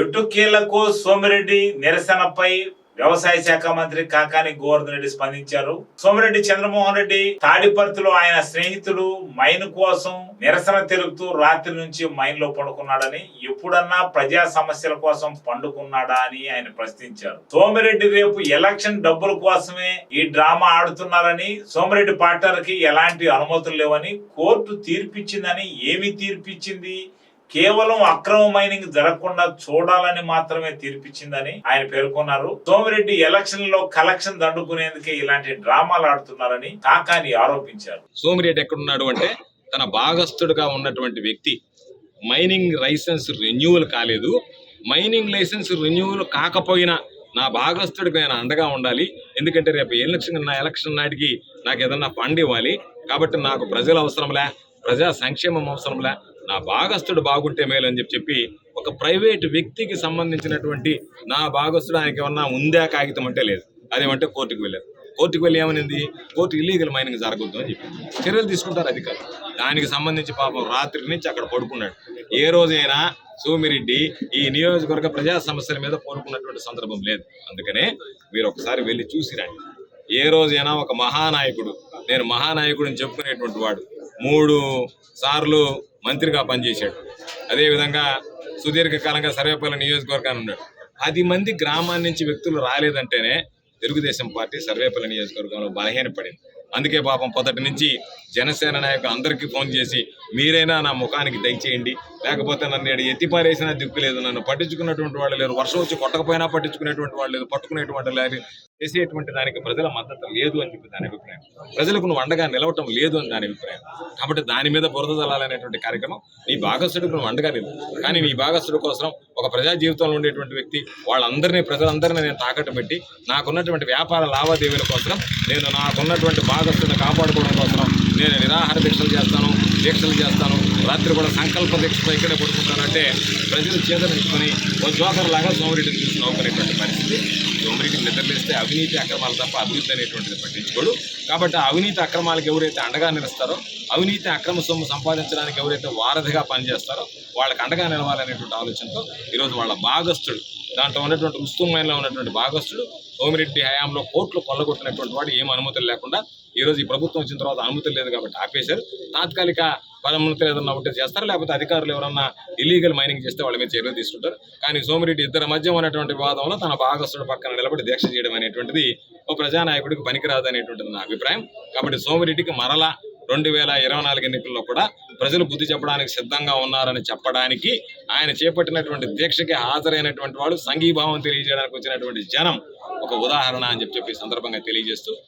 ఇటుకీలకు సోమిరెడ్డి నిరసనపై వ్యవసాయ శాఖ మంత్రి కాకాని గోవర్ధన్ రెడ్డి స్పందించారు. సోమిరెడ్డి చంద్రమోహన్ రెడ్డి తాడిపర్తిలో ఆయన స్నేహితుడు మైన్ కోసం నిరసన తెలుపుతూ రాత్రి నుంచి మైన్లో పడుకున్నాడని ఎప్పుడన్నా ప్రజా సమస్యల కోసం పండుకున్నాడా అని ఆయన ప్రశ్నించారు. సోమిరెడ్డి రేపు ఎలక్షన్ డబ్బుల కోసమే ఈ డ్రామా ఆడుతున్నారని సోమిరెడ్డి పార్టర్కి ఎలాంటి అనుమతులు లేవని కోర్టు తీర్పిచ్చిందని ఏమి తీర్పిచ్చింది? కేవలం అక్రమ మైనింగ్ జరగకుండా చూడాలని మాత్రమే తీర్పిచ్చిందని ఆయన పేర్కొన్నారు. సోమిరెడ్డి ఎలక్షన్లో కలెక్షన్ దండుకునేందుకే ఇలాంటి డ్రామాలు ఆడుతున్నారని కాకాని ఆరోపించారు. సోమిరెడ్డి ఎక్కడున్నాడు అంటే తన భాగస్థుడుగా ఉన్నటువంటి వ్యక్తి మైనింగ్ లైసెన్స్ రెన్యువల్ కాలేదు. మైనింగ్ లైసెన్స్ రెన్యువల్ కాకపోయినా నా భాగస్థుడికి నేను అండగా ఉండాలి. ఎందుకంటే రేపు ఎలక్షన్ నా ఎలక్షన్ నాటికి నాకు ఏదన్నా ఫండ్ ఇవ్వాలి. కాబట్టి నాకు ప్రజల అవసరంలే ప్రజా సంక్షేమం అవసరంలే నా భాగస్థుడు బాగుంటే మేలు అని చెప్పి చెప్పి ఒక ప్రైవేట్ వ్యక్తికి సంబంధించినటువంటి నా భాగస్థుడు ఆయనకి ఏమన్నా ఉందా కాగితం అంటే లేదు. అదేమంటే కోర్టుకు వెళ్ళారు. కోర్టుకు వెళ్ళి ఏమనింది? కోర్టు ఇల్లీగల్ మైనింగ్ జరగద్దు అని చెప్పి చర్యలు తీసుకుంటారు అధికారులు. దానికి సంబంధించి పాపం రాత్రి నుంచి అక్కడ పడుకున్నాడు. ఏ రోజైనా సోమిరెడ్డి ఈ నియోజకవర్గ ప్రజా సమస్యల మీద కోరుకున్నటువంటి సందర్భం లేదు. అందుకనే మీరు ఒకసారి వెళ్ళి చూసిరండి ఏ రోజైనా ఒక మహానాయకుడు నేను మహానాయకుడు అని చెప్పుకునేటువంటి వాడు మూడు సార్లు మంత్రిగా పనిచేశాడు. అదేవిధంగా సుదీర్ఘకాలంగా సర్వేపల్లి నియోజకవర్గాన్ని ఉన్నాడు. పది మంది గ్రామాల నుంచి వ్యక్తులు రాలేదంటేనే తెలుగుదేశం పార్టీ సర్వేపల్లి నియోజకవర్గంలో బలహీనపడింది. అందుకే పాపం పొదటి నుంచి జనసేన నాయకులు అందరికీ ఫోన్ చేసి మీరైనా నా ముఖానికి దయచేయండి. లేకపోతే నన్ను ఈడ ఎత్తిపారేసినా దిక్కు లేదు. నన్ను పట్టించుకున్నటువంటి వాళ్ళు లేరు. వర్షం వచ్చి కొట్టకపోయినా పట్టించుకునేటువంటి వాళ్ళు లేదు పట్టుకునేటువంటి లేదు చేసేటువంటి దానికి ప్రజల మద్దతు లేదు అని చెప్పి దాని అభిప్రాయం. ప్రజలకు నువ్వు అండగా నిలవటం లేదు అని దాని అభిప్రాయం. కాబట్టి దాని మీద బురద జల్లాలనేటువంటి కార్యక్రమం నీ భాగస్థుడికి నువ్వు అండగా లేదు కానీ నీ భాగస్థుడి కోసం ఒక ప్రజా జీవితంలో ఉండేటువంటి వ్యక్తి వాళ్ళందరినీ ప్రజలందరినీ నేను తాకట్టు పెట్టి నాకున్నటువంటి వ్యాపార లావాదేవీల కోసం నేను నాకున్నటువంటి భాగస్థుడిని కాపాడుకోవడం కోసం నేను నిరాహార దీక్షలు చేస్తాను దీక్షలు చేస్తాను. రాత్రి కూడా సంకల్ప దీక్షతో ఇక్కడే పడుకుంటానంటే ప్రజలు చేతనిచ్చుకొని ఓ జోకర్ లాగా సోమరెడ్డిని చూసి నవ్వుకునేటువంటి పరిస్థితి. సోమరెడ్డిని నిద్రలేస్తే అవినీతి అక్రమాలు తప్ప అభివృద్ధి అనేటువంటిది పట్టించుకోడు. కాబట్టి ఆ అవినీతి అక్రమాలకు ఎవరైతే అండగా నిలుస్తారో అవినీతి అక్రమ సొమ్ము సంపాదించడానికి ఎవరైతే వారధిగా పనిచేస్తారో వాళ్ళకి అండగా నిలవాలనేటువంటి ఆలోచనతో ఈరోజు వాళ్ళ భాగస్థుడు దాంట్లో ఉన్నటువంటి ఉస్తుమైన్లో ఉన్నటువంటి భాగస్థుడు సోమిరెడ్డి హయాంలో కోట్లు కొల్లగొట్టినటువంటి వాడు ఏం అనుమతులు లేకుండా ఈ రోజు ఈ ప్రభుత్వం వచ్చిన తర్వాత అనుమతులు లేదు కాబట్టి ఆపేశారు. తాత్కాలిక అనుమతులు ఏదన్నా ఉంటే చేస్తారు? లేకపోతే అధికారులు ఎవరన్నా ఇల్లీగల్ మైనింగ్ చేస్తే వాళ్ళ మీద చర్యలు తీసుకుంటారు? కానీ సోమిరెడ్డి ఇద్దరి మధ్య ఉన్నటువంటి వివాదంలో తన భాగస్థుడు పక్కన నిలబడి దీక్ష చేయడం అనేటువంటిది ఓ ప్రజానాయకుడికి పనికిరాదు అనేటువంటిది నా అభిప్రాయం. కాబట్టి సోమిరెడ్డికి మరలా రెండు వేల ఇరవై నాలుగు ఎన్నికల్లో కూడా ప్రజలు బుద్ధి చెప్పడానికి సిద్ధంగా ఉన్నారని చెప్పడానికి ఆయన చేపట్టినటువంటి దీక్షకి హాజరైనటువంటి వాళ్ళు సంఘీభావం తెలియజేయడానికి వచ్చినటువంటి జనం ఒక ఉదాహరణ అని చెప్పి చెప్పి సందర్భంగా తెలియజేస్తూ